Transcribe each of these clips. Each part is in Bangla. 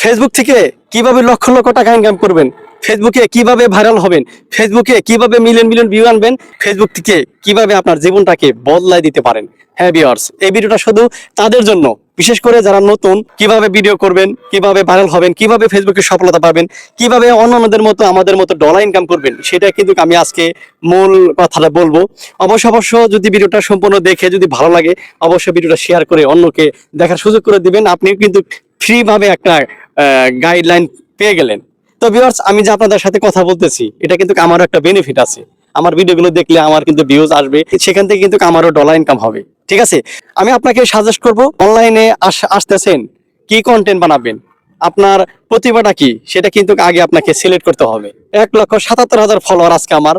ফেসবুক থেকে কীভাবে লক্ষ লক্ষ টাকা ইনকাম করবেন? ফেসবুকে কীভাবে ভাইরাল হবেন? ফেসবুকে কীভাবে মিলিয়ন মিলিয়ন ভিউ আনবেন? ফেসবুক থেকে কীভাবে আপনার জীবনটাকে বদলায় দিতে পারেন? হ্যাঁ ভিউয়ার্স এই ভিডিওটা শুধু তাদের জন্য। বিশেষ করে যারা নতুন, কীভাবে ভিডিও করবেন, কীভাবে ভাইরাল হবেন, কীভাবে ফেসবুকে সফলতা পাবেন, কীভাবে অন্যান্যদের মতো, আমাদের মতো ডলার ইনকাম করবেন, সেটা কিন্তু আমি আজকে মূল কথাটা বলব। অবশ্য অবশ্য যদি ভিডিওটা সম্পূর্ণ দেখে যদি ভালো লাগে, অবশ্যই ভিডিওটা শেয়ার করে অন্যকে দেখার সুযোগ করে দিবেন। আপনি কিন্তু ফ্রি ভাবে একটা গাইডলাইন পেয়ে গেলেন। তো ভিউয়ার্স আমি যে আপনাদের সাথে কথা বলতেছি, এটা কিন্তু আমারও একটা বেনিফিট আছে। আমার ভিডিওগুলো দেখলে আমার কিন্তু ভিউজ আসবে, সেখান থেকে কিন্তু আমারও ডলার ইনকাম হবে। ঠিক আছে? আমি আপনাকে সাজেস্ট করব অনলাইনে আসতেছেন, কি কন্টেন্ট বানাবেন? আপনার প্রতিভাটা কি? সেটা কিন্তু আগে আপনাকে সিলেক্ট করতে হবে। এক লক্ষ সাতাত্তর হাজার ফলোয়ার আজকে আমার।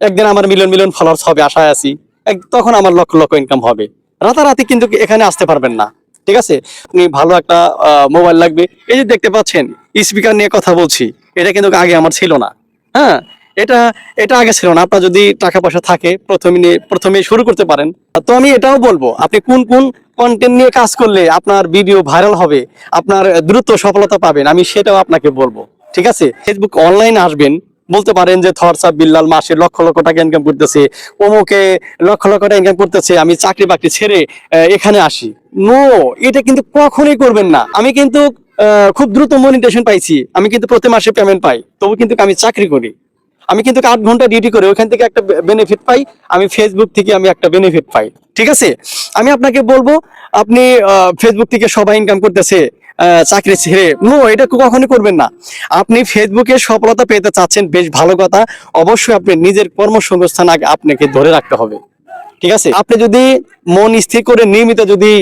একদিন আমার মিলিয়ন মিলিয়ন ফলোয়ার্স হবে, আশায় এক- তখন আমার লক্ষ লক্ষ ইনকাম হবে। রাতারাতি কিন্তু এখানে আসতে পারবেন না। ঠিক আছে? ভালো একটা মোবাইল লাগবে। এই যে দেখতে পাচ্ছেন স্পিকার নিয়ে কথা বলছি, এটা কিন্তু আগে আমার ছিল না। হ্যাঁ? এটা এটা আগে ছিল না। আপনার যদি টাকা পয়সা থাকে, প্রথমে প্রথমে শুরু করতে পারেন। তো আমি এটাও বলব, আপনি কোন কোন কন্টেন্ট নিয়ে কাজ করলে আপনার ভিডিও ভাইরাল হবে, আপনার দ্রুত সফলতা পাবেন, আমি সেটাও আপনাকে বলব। ঠিক আছে? ফেসবুক অনলাইনে আসবেন বলতে পারেন যে থরসাব বিল্লাল মাসে লক্ষ লক্ষ টাকা ইনকাম করতেছে, অমুকে লক্ষ লক্ষ টাকা ইনকাম করতেছে, আমি চাকরি বাকরি ছেড়ে এখানে আসি। নো এটা কিন্তু কখনই করবেন না। আমি কিন্তু খুব দ্রুত মনিটেশন পাইছি। আমি কিন্তু প্রতি মাসে পেমেন্ট পাই। তবু কিন্তু আমি চাকরি করি। আমি কিন্তু আট ঘণ্টা ডিউটি করে ওখান থেকে একটা বেনিফিট পাই, আমি ফেসবুক থেকে আমি একটা বেনিফিট পাই। ঠিক আছে? আমি আপনাকে বলব, আপনি ফেসবুক থেকে সবাই ইনকাম করতেছে চাকরি ছেড়ে। নো এটা কখনই করবেন না। আপনি ফেসবুকে সফলতা পেতে চাচ্ছেন, বেশ ভালো কথা। অবশ্যই আপনি নিজের কর্মসংস্থান আগে আপনাকে ধরে রাখতে হবে। ঠিক আছে? আপনি যদি মন স্থির করে নিয়মিত যদি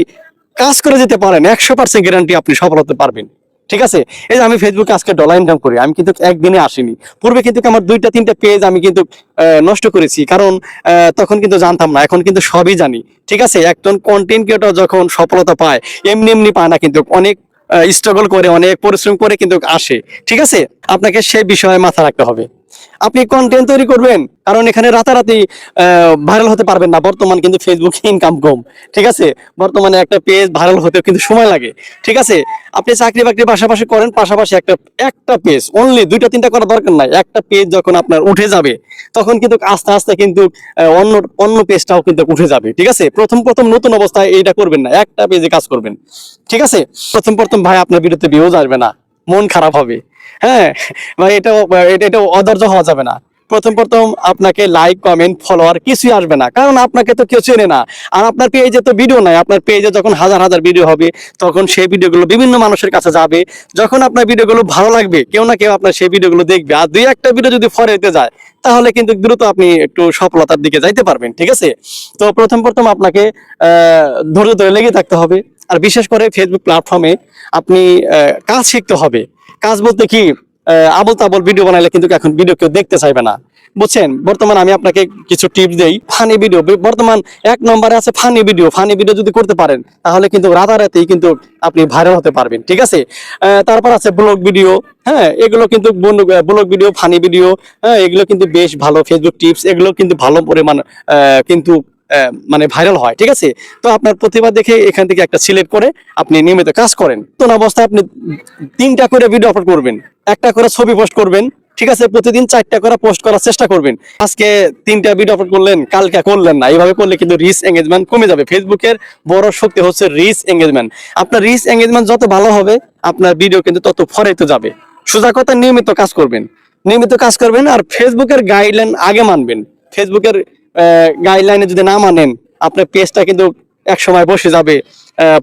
কাজ করে যেতে পারেন, একশো পার্সেন্ট গ্যারান্টি আপনি সফল হতে পারবেন। ঠিক আছে? এই যে আমি ফেসবুকে আজকে ডলার ইনকাম করি, আমি কিন্তু একদিনে আসিনি। পূর্বে কিন্তু আমার দুইটা, তিনটা পেজ আমি কিন্তু নষ্ট করেছি। কারণ তখন কিন্তু জানতাম না, এখন কিন্তু সবই জানি। ঠিক আছে? একজন কন্টেন্ট ক্রিয়েটর যখন সফলতা পায়, এমনি এমনি পায় না কিন্তু অনেক স্ট্রাগল করে, অনেক পরিশ্রম করে কিন্তু আসে। ঠিক আছে? আপনাকে সেই বিষয়ে মাথা রাখতে হবে। আপনি কন্টেন্ট তৈরি করবেন, কারণ এখানে রাতারাতি ভাইরাল হতে পারবেন না। বর্তমান কিন্তু ফেসবুকে ইনকাম কম, ঠিক আছে? বর্তমানে একটা পেজ ভাইরাল হতে কিন্তু সময় লাগে, ঠিক আছে? আপনি চাকরি বাকরি পাশাপাশি করেন, পাশাপাশি একটা একটা পেজ অনলি দুইটা, তিনটা করার দরকার নাই। একটা পেজ যখন আপনার উঠে যাবে, তখন কিন্তু আস্তে আস্তে কিন্তু অন্য অন্য পেজটাও কিন্তু উঠে যাবে, ঠিক আছে? প্রথম প্রথম নতুন অবস্থায় এইটা করবেন না, একটা পেজে কাজ করবেন, ঠিক আছে? প্রথম প্রথম ভাই আপনার বিরুদ্ধে ভিউজ আসবে না, মন খারাপ হবে। হ্যাঁ এটাও এটা এটাও অধৈর্য হওয়া যাবে না। প্রথম প্রথম আপনাকে লাইক কমেন্ট ফলোয়ার কিছুই আসবে না। কারণ আপনাকে তো কেউ চেনে না। আর আপনার পেজে তো ভিডিও নাই। আপনার পেজে যখন হাজার হাজার ভিডিও হবে, তখন সেই ভিডিওগুলো বিভিন্ন মানুষের কাছে যাবে। যখন আপনার ভিডিওগুলো ভালো লাগবে, কেউ না কেউ আপনার সেই ভিডিওগুলো দেখবে। আর দুই একটা ভিডিও যদি ফরেতে যায়, তাহলে কিন্তু দ্রুত আপনি একটু সফলতার দিকে যাইতে পারবেন, ঠিক আছে? তো প্রথম প্রথম আপনাকে ধৈর্য ধরে লেগে থাকতে হবে। আর বিশেষ করে ফেসবুক প্ল্যাটফর্মে আপনি কাজ শিখতে হবে। কাজ বলতে কি আবল তাবল ভিডিও বানাইলে কিন্তু এখন ভিডিও কেউ দেখতে চাইবে না। বুঝছেন? বর্তমানে আমি আপনাকে কিছু টিপস দেই ফানি ভিডিও বর্তমান এক নম্বরে আছে ফানি ভিডিও ফানি ভিডিও যদি করতে পারেন, তাহলে কিন্তু রাতারাতি কিন্তু আপনি ভাইরাল হতে পারবেন, ঠিক আছে? তারপর আছে ব্লগ ভিডিও হ্যাঁ এগুলো কিন্তু ব্লগ ভিডিও ফানি ভিডিও হ্যাঁ এগুলো কিন্তু বেশ ভালো ফেসবুক টিপস এগুলো কিন্তু ভালো পরিমাণ কিন্তু মানে ভাইরাল হয়, ঠিক আছে? তো আপনার প্রতিভা দেখে এখান থেকে একটা সিলেক্ট করে আপনি নিয়মিত কাজ করেন। নতুন অবস্থায় আপনি তিনটা করে ভিডিও আপলোড করবেন, একটা করে ছবি পোস্ট করবেন, ঠিক আছে? প্রতিদিন চারটা করে পোস্ট করার চেষ্টা করবেন। আজকে তিনটা ভিডিও আপলোড করলেন, কালকে করলেন না। এইভাবে করলে কিন্তু রিচ এঙ্গেজমেন্ট কমে যাবে। ফেসবুকের বড় শক্তি হচ্ছে রিচ এঙ্গেজমেন্ট আপনার রিচ এঙ্গেজমেন্ট যত ভালো হবে, আপনার ভিডিও কিন্তু তত ফরাইতে যাবে। সোজা কথা, নিয়মিত কাজ করবেন। নিয়মিত কাজ করবেন আর ফেসবুকের গাইডলাইন আগে মানবেন। ফেসবুকের গাইডলাইনে যদি না মানেন, আপনার পেজটা কিন্তু এক সময় বসে যাবে।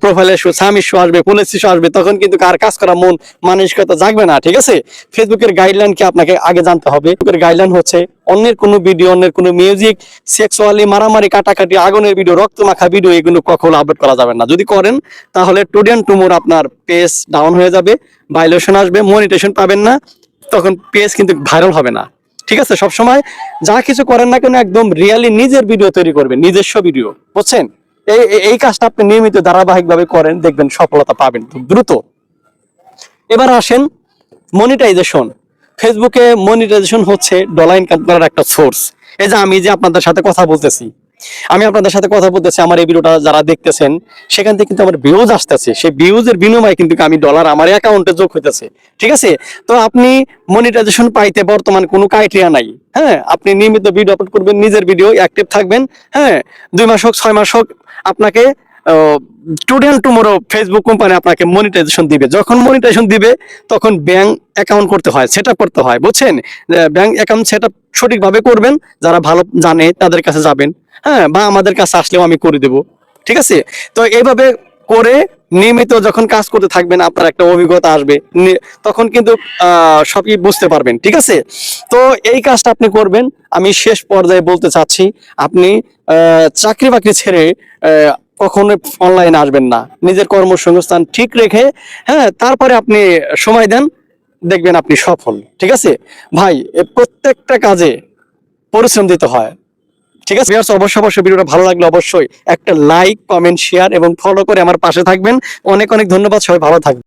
প্রোফাইলে স্বামী শো আসবে পুলিশ শো আসবে, তখন কিন্তু কার কাজ করা, মন, মানসিকতা জাগবে না, ঠিক আছে? ফেসবুকের গাইডলাইন কি আপনাকে আগে জানতে হবে? ফেসবুকের গাইডলাইন হচ্ছে, অন্যের কোনো ভিডিও অন্যের কোনো মিউজিক সেক্সুয়ালি মারামারি, কাটাকাটি, আগুনের ভিডিও রক্ত মাখা ভিডিও এগুলো কখনো আপলোড করা যাবে না। যদি করেন, তাহলে টুডেন টুমোর আপনার পেজ ডাউন হয়ে যাবে ভাইলেশন আসবে মনিটেশন পাবেন না, তখন পেজ কিন্তু ভাইরাল হবে না। ঠিক আছে? সব সময় যা কিছু করেন না কেন একদম রিয়ালি নিজের ভিডিও তৈরি করবেন, নিজস্ব ভিডিও বুঝছেন? এই, এই- কাজটা আপনি নিয়মিত ধারাবাহিক ভাবে করেন, দেখবেন সফলতা পাবেন দ্রুত। এবার আসেন মনিটাইজেশন ফেসবুকে মনিটাইজেশন হচ্ছে ডলার ইনকাম করার একটা সোর্স এই যে আমি যে আপনাদের সাথে কথা বলতেছি আমি আপনাদের সাথে কথা বলতেছি, আমার এই ভিডিওটা যারা দেখতেছেন, সেখান থেকে কিন্তু আমার ভিউজ আসতেছে। সেই ভিউজের বিনিময়ে কিন্তু আমি ডলার আমার অ্যাকাউন্টে যোগ হইতেছে। ঠিক আছে? তো আপনি মনিটাইজেশন পাইতে বর্তমান কোনো ক্রাইটেরিয়া নাই। হ্যাঁ? আপনি নিয়মিত ভিডিও আপলোড করবেন, নিজের ভিডিও অ্যাক্টিভ থাকবেন। হ্যাঁ? দুই মাস হোক, ছয় মাস হোক, আপনাকে স্টুডেন্ট টুমোরো ফেসবুক কোম্পানি আপনাকে মনিটাইজেশন দিবে। যখন মনিটাইজেশন দিবে, তখন ব্যাংক অ্যাকাউন্ট করতে হয় সেট করতে হয়। বুঝছেন? ব্যাংক অ্যাকাউন্ট সেট সঠিকভাবে করবেন। যারা ভালো জানে, তাদের কাছে যাবেন। হ্যাঁ বা আমাদের কাছে আসলেও আমি করে দেব। ঠিক আছে? তো এইভাবে করে নিয়মিত যখন কাজ করতে থাকবেন, আপনার একটা অভিজ্ঞতা আসবে তখন কিন্তু সবই বুঝতে পারবেন। ঠিক আছে? তো এই কাজটা আপনি করবেন। আমি শেষ পর্যায়ে বলতে চাচ্ছি, আপনি চাকরি বাকরি ছেড়ে কখনো অনলাইনে আসবেন না। নিজের কর্মসংস্থান ঠিক রেখে হ্যাঁ তারপরে আপনি সময় দেন, দেখবেন আপনি সফল। ঠিক আছে? ভাই প্রত্যেকটা কাজে পরিশ্রম দিতে হয়। ঠিক আছে? অবশ্যই অবশ্যই ভিডিওটা ভালো লাগলে অবশ্যই একটা লাইক কমেন্ট শেয়ার এবং ফলো করে আমার পাশে থাকবেন। অনেক অনেক ধন্যবাদ। সবাই ভালো থাকবেন।